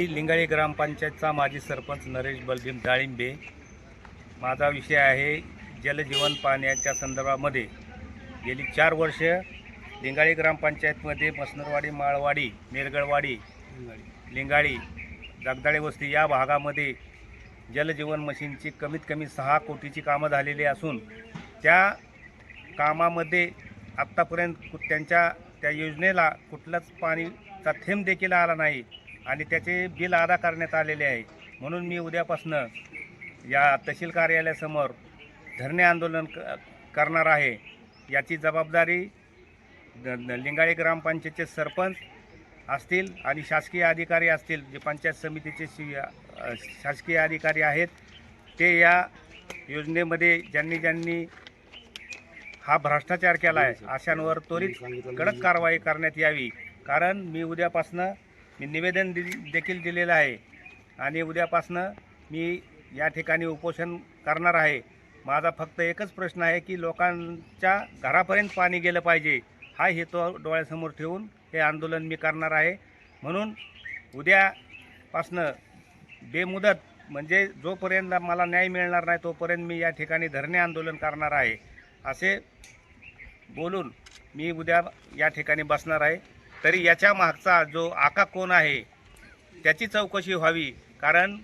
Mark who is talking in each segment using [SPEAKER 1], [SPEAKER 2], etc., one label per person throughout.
[SPEAKER 1] लिंगाळी ग्रामपंचायतचा माजी सरपंच नरेश बलभीम डाळिंबे. माझा विषय आहे जलजीवन पाण्याच्या संदर्भामध्ये. गेली चार वर्ष लिंगाळी ग्रामपंचायतमध्ये मसनरवाडी माळवाडी मेरगळवाडी लिंगाळी जगदाळे वस्ती या भागामध्ये जलजीवन मशीनची कमीत कमी सहा कोटीची कामं झालेली असून त्या कामामध्ये आत्तापर्यंत कु- त्यांच्या त्या योजनेला कुठलाच पाणीचा थेंब देखील आला नाही. आणि त्याचे बिल अदा करण्यात आलेले आहे. म्हणून मी उद्यापासनं या तहसील कार्यालयासमोर धरणे आंदोलन क करणार आहे. याची जबाबदारी द- लिंगाळी ग्रामपंचायतचे सरपंच असतील आणि शासकीय अधिकारी असतील जे पंचायत समितीचे शासकीय अधिकारी आहेत ते या योजनेमध्ये ज्यांनी ज्यांनी हा भ्रष्टाचार केला आहे अशांवर त्वरित कडक कारवाई करण्यात यावी. कारण मी उद्यापासनं मी निवेदन दि देखील दिलेलं आहे. आणि उद्यापासनं मी या ठिकाणी उपोषण करणार आहे. माझा फक्त एकच प्रश्न आहे की लोकांच्या घरापर्यंत पाणी गेलं पाहिजे. हा हेतू डोळ्यासमोर ठेवून हे आंदोलन मी करणार आहे. म्हणून उद्यापासनं बेमुदत म्हणजे जोपर्यंत मला न्याय मिळणार नाही तोपर्यंत मी या ठिकाणी धरणे आंदोलन करणार आहे. असे बोलून मी उद्या या ठिकाणी बसणार आहे. तरी याच्या मागचा जो आका कोण आहे त्याची चौकशी व्हावी. कारण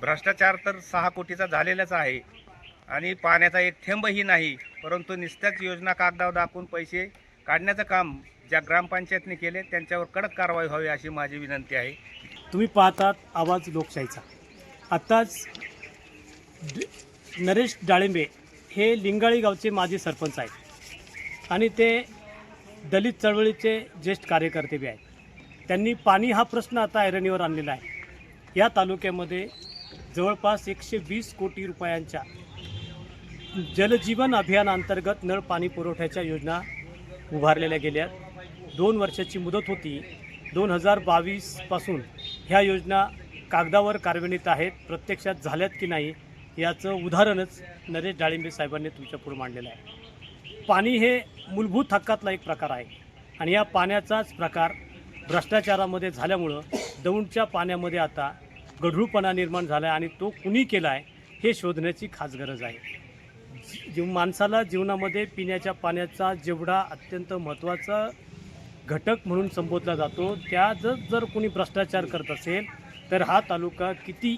[SPEAKER 1] भ्रष्टाचार तर सहा कोटीचा झालेलाच आहे. आणि पाण्याचा एक थेंबही नाही. परंतु नुसत्याच योजना कागदावर दाखवून पैसे काढण्याचं काम ज्या ग्रामपंचायतने केले त्यांच्यावर कडक कारवाई व्हावी अशी माझी विनंती आहे.
[SPEAKER 2] तुम्ही पाहतात आवाज लोकशाहीचा. आत्ताच नरेश डाळिंबे हे लिंगाळी गावचे माजी सरपंच आहेत. आणि ते दलित चळवळीचे ज्येष्ठ कार्यकर्ते बी आहेत. त्यांनी पाणी हा प्रश्न आता ऐरणीवर आणलेला आहे. या तालुक्यामध्ये जवळपास एकशे वीस कोटी रुपयांच्या जलजीवन अभियानाअंतर्गत नळ पाणी पुरवठ्याच्या योजना उभारलेल्या गेल्या दोन वर्षाची मुदत होती. दोन हजार बावीसपासून ह्या योजना कागदावर कार्यान्वित आहेत. प्रत्यक्षात झाल्यात की नाही याचं उदाहरणच नरेश डाळिंबे साहेबांनी तुमच्यापुढे मांडलेलं आहे. पाणी हे मूलभूत हक्कातला एक प्रकार आहे. आणि या पाण्याचाच प्रकार भ्रष्टाचारामध्ये झाल्यामुळं दौंडच्या पाण्यामध्ये आता गढूळपणा निर्माण झाला आहे आणि तो कुणी केला आहे हे शोधण्याची खास गरज आहे. जीव माणसाला जीवनामध्ये पिण्याच्या पाण्याचा जेवढा अत्यंत महत्त्वाचा घटक म्हणून संबोधला जातो त्या जर कोणी भ्रष्टाचार करत असेल तर हा तालुका किती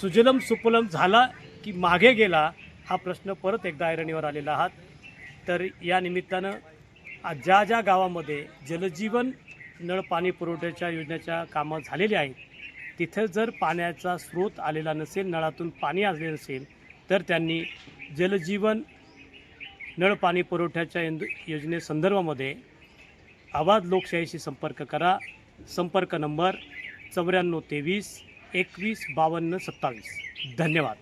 [SPEAKER 2] सुजलम सुपलम झाला की मागे गेला हा प्रश्न परत एकदा ऐरणीवर आलेला आहात. तर या निमित्तानं ज्या ज्या गावामध्ये जलजीवन नळ पाणी पुरवठ्याच्या योजनेच्या कामं झालेली आहेत तिथं जर पाण्याचा स्रोत आलेला नसेल नळातून पाणी आले नसेल तर त्यांनी जलजीवन नळ पाणी पुरवठ्याच्या यंद योजनेसंदर्भामध्ये आवाज लोकशाहीशी संपर्क करा. संपर्क नंबर चौऱ्याण्णव तेवीस एकवीस बावन्न सत्तावीस. धन्यवाद.